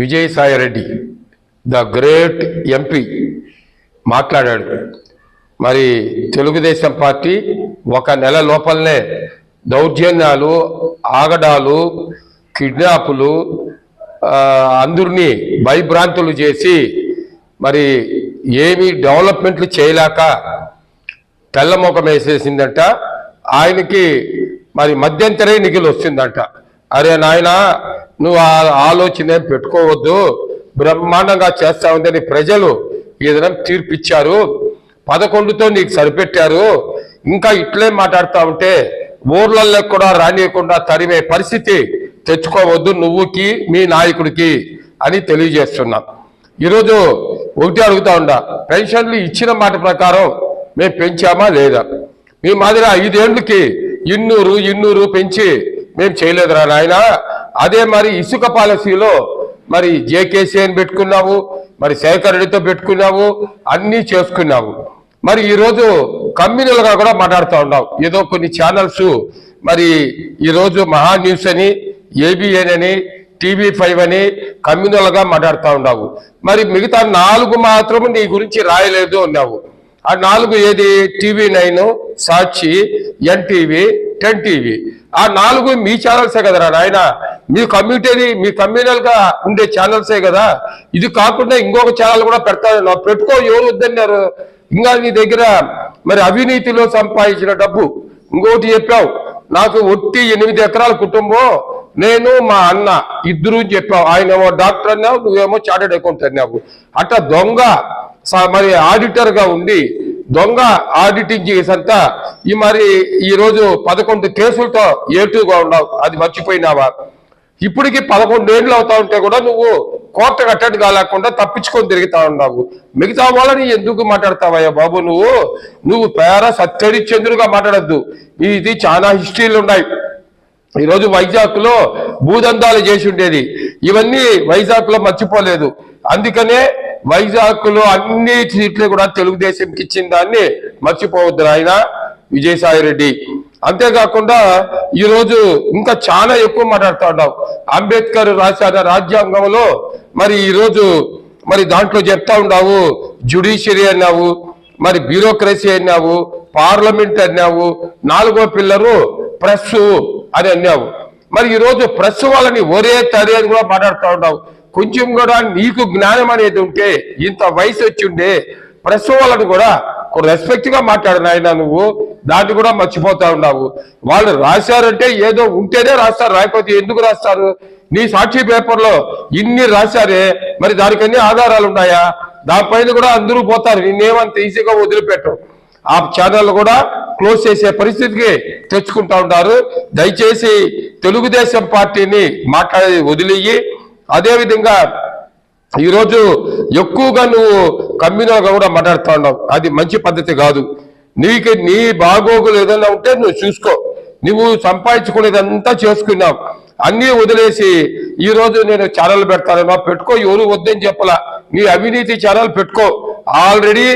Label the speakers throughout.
Speaker 1: Vijayasai Reddy the great MP మాట్లాడాడు. మరి Telugu Desam party ఒక నెల లోపలనే దౌర్జన్యాలు ఆగడాలు కిడ్నాపులు అందరినీ భయభ్రాంతులు చేసి మరి ఏమీ డెవలప్మెంట్లు చేయలేక తెల్లముఖం వేసేసిందంట. ఆయనకి మరి మధ్యంతర నిఖిలు వస్తుందంట అరే నాయన నువ్వు ఆ ఆలోచన పెట్టుకోవద్దు. బ్రహ్మాండంగా చేస్తా ఉందని ప్రజలు ఏదైనా తీర్పిచ్చారు. పదకొండుతో నీకు సరిపెట్టారు. ఇంకా ఇట్లే మాట్లాడుతూ ఉంటే ఊర్లలో కూడా రానియకుండా తరిమే పరిస్థితి తెచ్చుకోవద్దు నువ్వుకి మీ నాయకుడికి అని తెలియజేస్తున్నా. ఈరోజు ఒకటి అడుగుతా ఉండా పెన్షన్లు ఇచ్చిన మాట ప్రకారం మేము పెంచామా లేదా? మీ మాదిరి ఐదేళ్ళకి ఇన్నూరు ఇన్నూరు పెంచి మేము చేయలేదురా నాయన. అదే మరి ఇసుక పాలసీలో మరి జేకేసీ అని పెట్టుకున్నావు మరి శేఖర్ రెడ్డితో పెట్టుకున్నావు అన్నీ చేసుకున్నావు. మరి ఈరోజు కమ్యూనల్గా కూడా మాట్లాడుతూ ఉన్నావు ఏదో కొన్ని ఛానల్స్ మరి ఈరోజు మహా న్యూస్ అని ఏబిఎన్ అని టీవీ ఫైవ్ అని కమ్యూనల్గా మాట్లాడుతూ ఉన్నావు. మరి మిగతా నాలుగు మాత్రం నీ గురించి రాయలేదు అన్నావు. ఆ నాలుగు ఏది? TV nine Sakshi NTV ten TV. ఆ నాలుగు మీ ఛానల్సే కదరా నాయన? మీ కమ్యూనిటీ మీ కమ్యూనల్గా ఉండే ఛానల్సే కదా? ఇది కాకుండా ఇంకొక ఛానల్ కూడా పెడతాను పెట్టుకో ఎవరు వద్దన్నారు? ఇంకా నీ దగ్గర మరి అవినీతిలో సంపాదించిన డబ్బు. ఇంకోటి చెప్పావు నాకు ఒట్టి ఎనిమిది ఎకరాల కుటుంబం నేను మా అన్న ఇద్దరు చెప్పావు. ఆయన ఏమో డాక్టర్ అన్నావు నువ్వేమో చార్టెడ్ అకౌంట్ అన్నావు. అట్లా దొంగ స- మరి ఆడిటర్గా ఉండి దొంగ ఆడిటింగ్ చేసంతా ఈ మరి ఈరోజు పదకొండు కేసులతో ఏటుగా ఉన్నావు అది మర్చిపోయినావా? ఇప్పటికి పదకొండేళ్ళు అవుతా ఉంటే కూడా నువ్వు కోర్టు కట్టడి కాలేకుండా తప్పించుకొని తిరుగుతా ఉన్నావు. మిగతా వాళ్ళని ఎందుకు మాట్లాడతావయ్యా బాబు నువ్వు? నువ్వు పేర సత్యడి చంద్రుగా మాట్లాడద్దు. ఇది చాలా హిస్టరీలు ఉన్నాయి. ఈరోజు వైజాగ్లో భూదందాలు చేసి ఉండేది. ఇవన్నీ వైజాగ్లో మర్చిపోలేదు. అందుకనే వైజాగ్లో అన్ని సీట్లు కూడా తెలుగుదేశంకి ఇచ్చిన దాన్ని మర్చిపోవద్దు ఆయన విజయసాయి రెడ్డి అంతేకాకుండా ఈరోజు ఇంకా చాలా ఎక్కువ మాట్లాడుతూ అంబేద్కర్ రాసిన రాజ్యాంగంలో మరి ఈరోజు మరి దాంట్లో చెప్తా ఉన్నావు జ్యుడిషియరీ అన్నావు మరి బ్యూరోక్రసీ అన్నావు పార్లమెంట్ అన్నావు నాలుగో పిల్లరు ప్రెస్ అని అన్నావు. మరి ఈరోజు ప్రెస్ వాళ్ళని ఒరే తరే అని కూడా మాట్లాడుతూ ఉన్నావు. కొంచెం కూడా నీకు జ్ఞానం అనేది ఉంటే ఇంత వయసు వచ్చి ఉండే ప్రెస్ కూడా రెస్పెక్ట్గా మాట్లాడిన ఆయన నువ్వు. దాన్ని కూడా మర్చిపోతా ఉన్నావు. వాళ్ళు రాశారంటే ఏదో ఉంటేనే రాస్తారు రాకపోతే ఎందుకు రాస్తారు? నీ సాక్షి పేపర్లో ఇన్ని రాశారే మరి దానికన్నీ ఆధారాలు ఉన్నాయా? దానిపైన కూడా అందరూ పోతారు నిన్నేమంత ఈజీగా వదిలిపెట్టవు ఆ ఛానల్ కూడా క్లోజ్ చేసే పరిస్థితికి తెచ్చుకుంటా ఉంటారు దయచేసి తెలుగుదేశం పార్టీని మాట్లాడేది వదిలేయి. అదేవిధంగా ఈరోజు ఎక్కువగా నువ్వు కమ్యూనల్గా కూడా మాట్లాడుతూ ఉన్నావు అది మంచి పద్ధతి కాదు. నీకు నీ బాగోగులు ఏదైనా ఉంటే నువ్వు చూసుకో. నువ్వు సంపాదించుకునేదంతా చేసుకున్నావు. అన్నీ వదిలేసి ఈ రోజు నేను ఛానల్ పెడతానన్నా పెట్టుకో ఎవరు వద్దని చెప్పలా. నీ అవినీతి ఛానల్ పెట్టుకో. ఆల్రెడీ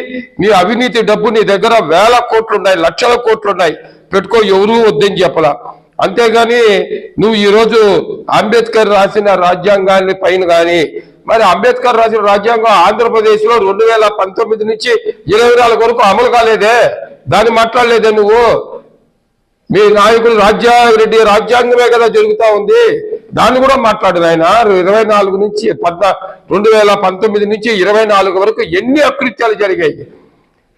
Speaker 1: నీ అవినీతి డబ్బు నీ దగ్గర వేల కోట్లు ఉన్నాయి లక్షల కోట్లు ఉన్నాయి పెట్టుకో ఎవరు వద్దని చెప్పలా. అంతేగాని నువ్వు ఈరోజు అంబేద్కర్ రాసిన రాజ్యాంగాన్ని పైన కానీ మరి అంబేద్కర్ రాసిన రాజ్యాంగం ఆంధ్రప్రదేశ్లో రెండు వేల పంతొమ్మిది నుంచి ఇరవై నాలుగు వరకు అమలు కాలేదే? దాన్ని మాట్లాడలేదే నువ్వు? మీ నాయకుడు రాజ్యారెడ్డి రాజ్యాంగమే కదా జరుగుతా ఉంది. దాన్ని కూడా మాట్లాడు ఆయన ఇరవై నాలుగు నుంచి పద్నా రెండు వేల పంతొమ్మిది నుంచి ఇరవై నాలుగు వరకు ఎన్ని అకృత్యాలు జరిగాయి?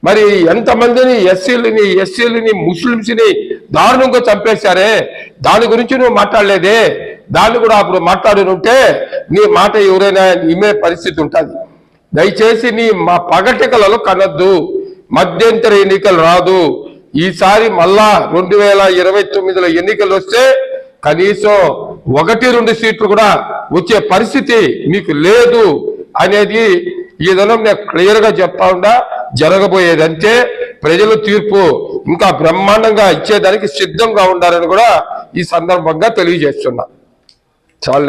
Speaker 1: మరి ఎంతమందిని ఎస్సీలని ఎస్సీలని ముస్లింస్ని దారుణంగా చంపేశారే. దాని గురించి నువ్వు మాట్లాడలేదే. దాన్ని కూడా అప్పుడు మాట్లాడునుంటే నీ మాట ఎవరైనా ఇమే పరిస్థితి ఉంటుంది. దయచేసి నీ మా పగటికలలో కనద్దు. మధ్యంతర ఎన్నికలు రాదు. ఈసారి మళ్ళా రెండు వేల ఇరవై తొమ్మిదిలో ఎన్నికలు వస్తే కనీసం ఒకటి రెండు సీట్లు కూడా వచ్చే పరిస్థితి మీకు లేదు అనేది ఈ దినం నేను క్లియర్గా చెప్పకుండా చెప్తా ఉండా జరగబోయేదంటే ప్రజలు తీర్పు ఇంకా బ్రహ్మాండంగా ఇచ్చేదానికి సిద్ధంగా ఉండాలని కూడా ఈ సందర్భంగా తెలియజేస్తున్నా. చాలు